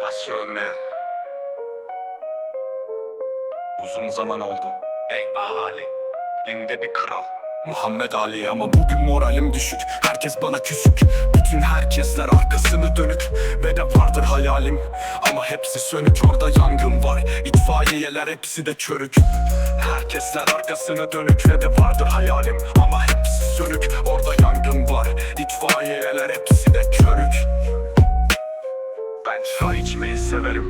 Pasyonel. Uzun zaman oldu. Ey ahali. Elinde bir kral. Muhammed Ali ama bugün moralim düşük. Herkes bana küsük. Bütün herkesler arkasını dönük. Ve de vardır hayalim Ama hepsi sönük. Orada yangın var. İtfaiyeler hepsi de çörük. Herkesler arkasını dönük. Ve de vardır hayalim Ama hepsi sönük. Orada yangın var. İtfaiyeler hepsi de körük severim.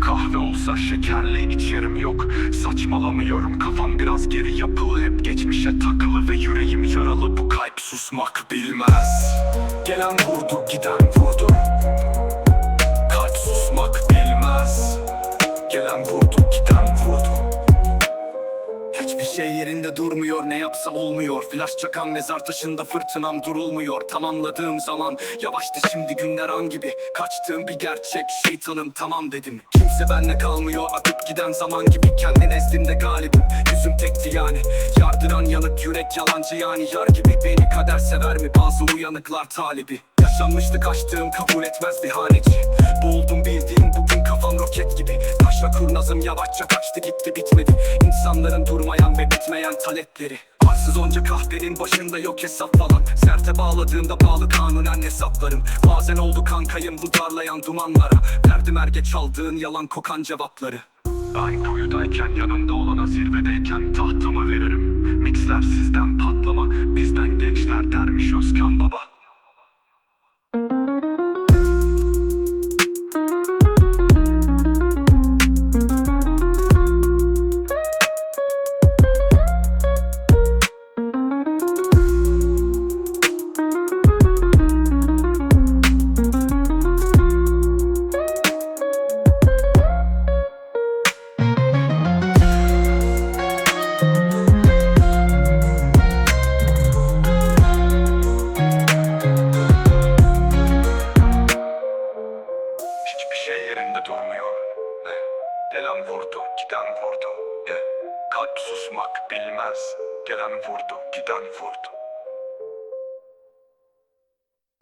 Kahve olsa şekerli içerim yok. Saçmalamıyorum kafam biraz geri yapılı. Hep geçmişe takılı ve yüreğim yaralı. Bu kalp susmak bilmez. Gelen vurdu giden vurdu şey yerinde durmuyor ne yapsam olmuyor. Flash çakan mezar taşında fırtınam durulmuyor. Tamamladığım zaman yavaştı şimdi günler an gibi. Kaçtığım bir gerçek şeytanım tamam dedim. Kimse benle kalmıyor akıp giden zaman gibi. Kendi nezdimde galibim yüzüm tekti yani. Yardıran yanık yürek yalancı yani yar gibi. Beni kader sever mi? Bazı uyanıklar talibi Yaşanmıştı kaçtığım kabul etmez ihaneci Boğuldum bildiğim bugün kafam roket gibi. Taşla kurnazım yavaşça kaçtı gitti bitmedi. İnsanların durmayan ve bitmeyen talepleri. Arsız onca kahvenin başında yok hesap falan. Serte bağladığımda bağlı kanunen hesaplarım. Bazen oldu kankayım bu darlayan dumanlara. Verdim erge çaldığın yalan kokan cevapları. Ben kuyudayken yanımda olana zirvedeyken tahtımı veririm. Mixler sizden patlama bizden gençler dermiş Özkan durmuyor. Ne? Gelen vurdu, giden vurdu. Ne? Kalp susmak bilmez. Gelen vurdu, giden vurdu.